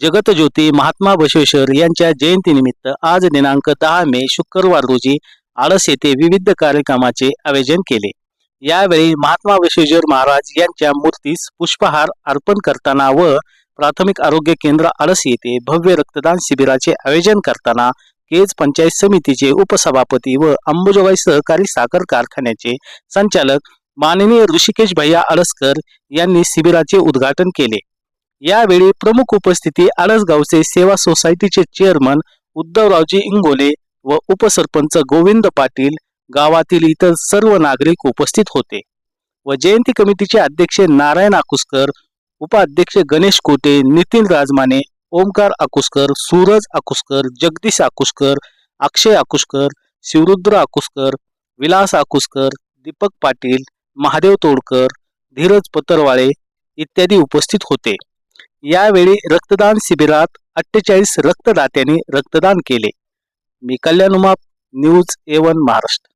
जगतज्योती महात्मा बसवेश्वर यांच्या जयंतीनिमित्त आज दिनांक दहा मे शुक्रवार रोजी आळस येथे विविध कार्यक्रमाचे आयोजन केले. यावेळी महात्मा बसवेश्वर महाराज यांच्या मूर्तीस पुष्पहार अर्पण करताना व प्राथमिक आरोग्य केंद्र आळस येथे भव्य रक्तदान शिबिराचे आयोजन करताना केज पंचायत समितीचे उपसभापती व अंबुजोगाई सहकारी साखर कारखान्याचे संचालक माननीय ऋषिकेश भैया आळसकर यांनी शिबिराचे उद्घाटन केले. यावेळी प्रमुख उपस्थिती आळसगावचे सेवा सोसायटीचे चेअरमन उद्धवरावजी इंगोले व उपसरपंच गोविंद पाटील गावातील इतर सर्व नागरिक उपस्थित होते. व जयंती कमिटीचे अध्यक्ष नारायण आकुसकर उपाध्यक्ष गणेश कोटे नितीन राजमाने ओमकार आकुसकर सूरज आकुसकर जगदीश आकुसकर अक्षय आकुसकर शिवरुद्र आकुसकर विलास आकुसकर दीपक पाटील महादेव तोडकर धीरज पतरवाळे इत्यादी उपस्थित होते. यावेळी रक्तदान शिबिरात अठ्ठेचाळीस रक्तदात्यांनी रक्तदान केले. मी कल्याण उमाप न्यूज एवन महाराष्ट्र.